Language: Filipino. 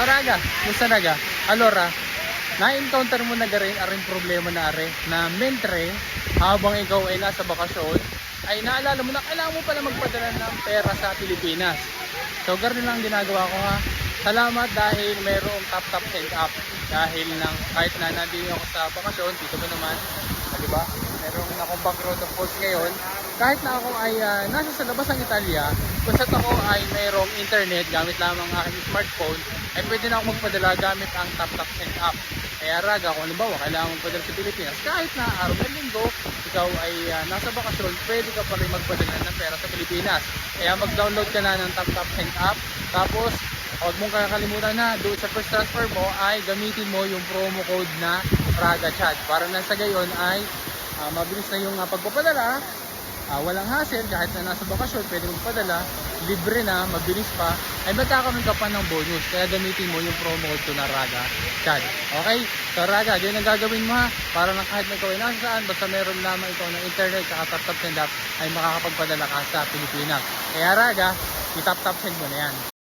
Araga, musta naga? Alora, na-encounter mo na rin aring problema na are na mentre habang ikaw ay nasa bakasyon ay naalala mo na kailangan mo pala magpadala ng pera sa Pilipinas. So ganun lang ang ginagawa ko ha. Salamat dahil mayroong tap tap send up. Dahil nang kahit na nandito ako sa bakasyon, dito mo naman, ah, di ba? Merong akong background of course ngayon. Kahit na ako ay ah, nasa sa labas ng Italia, kung ako ay mayroong internet gamit lamang ang aking smartphone, ay pwede na ako magpadala gamit ang tap tap send up. Kaya raga, kung halimbawa, kailangan mong padala sa Pilipinas, kahit na araw ng linggo, ikaw ay ah, nasa bakasyon, pwede ka pa rin magpadala ng pera sa Pilipinas. Kaya mag-download ka na ng Tap Tap Send app. Tapos, huwag mong kakalimutan na doon sa first transfer mo ay gamitin mo yung promo code na Raga Chat. Para na sa gayon ay ah, mabilis na yung ah, pagpapadala. Ah, walang hassle kahit na nasa bakasyon, pwede magpadala. Libre na, mabilis pa. Ay magkakaroon ka pa ng bonus. Kaya gamitin mo yung promo code ko na Raga Chat. Okay? So Raga, ganyan ang gagawin mo ha. Para kahit na ikaw ay nasa saan, basta meron lamang ikaw ng internet at tap tap send up, ay makakapagpadala ka sa Pilipinas. Kaya Raga, i-tap tap send mo na yan.